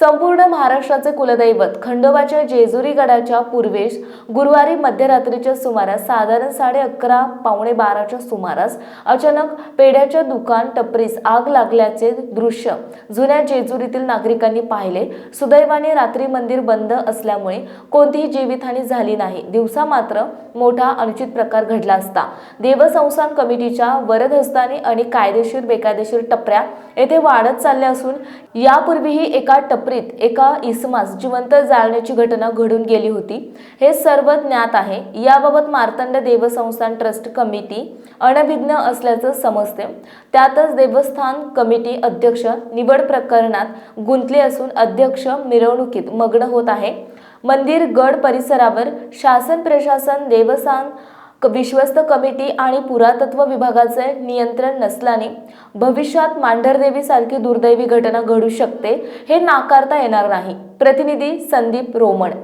संपूर्ण महाराष्ट्राचे कुलदैवत खंडोबाच्या जेजुरी गडाच्या पूर्वेस गुरुवारी मध्यरात्रीच्या सुमारास साधारण साडे अकरा पावणे बाराच्या सुमारास अचानक पेढ्याच्या दुकान टपरीस आग लागल्याचे दृश्य जुन्या जेजुरीतील नागरिकांनी पाहिले. सुदैवाने रात्री मंदिर बंद असल्यामुळे कोणतीही जीवितहानी झाली नाही. दिवसा मात्र मोठा अनुचित प्रकार घडला असता. देवसंस्थान कमिटीच्या वरदहस्तानी आणि कायदेशीर बेकायदेशीर टपऱ्या येथे वाढत चालल्या असून यापूर्वीही एका टपरीत एका इसमास जिवंत जाळण्याची घटना घडून गेली होती. हे सर्व ज्ञात आहे. याबाबत मार्तंड देवसंस्थान ट्रस्ट कमिटी अनभिज्ञ असल्याचं समजते. त्यातच देवस्थान कमिटी अध्यक्ष निवड प्रकरणात गुंतले असून अध्यक्ष मिरवणुकीत मग्न होत आहे. मंदिर गड परिसरावर शासन प्रशासन देवस्थान विश्वस्त कमिटी आणि पुरातत्व विभागाचे नियंत्रण नसल्याने भविष्यात मांढरदेवीसारखी दुर्दैवी घटना घडू शकते हे नाकारता येणार नाही. प्रतिनिधी संदीप रोमण.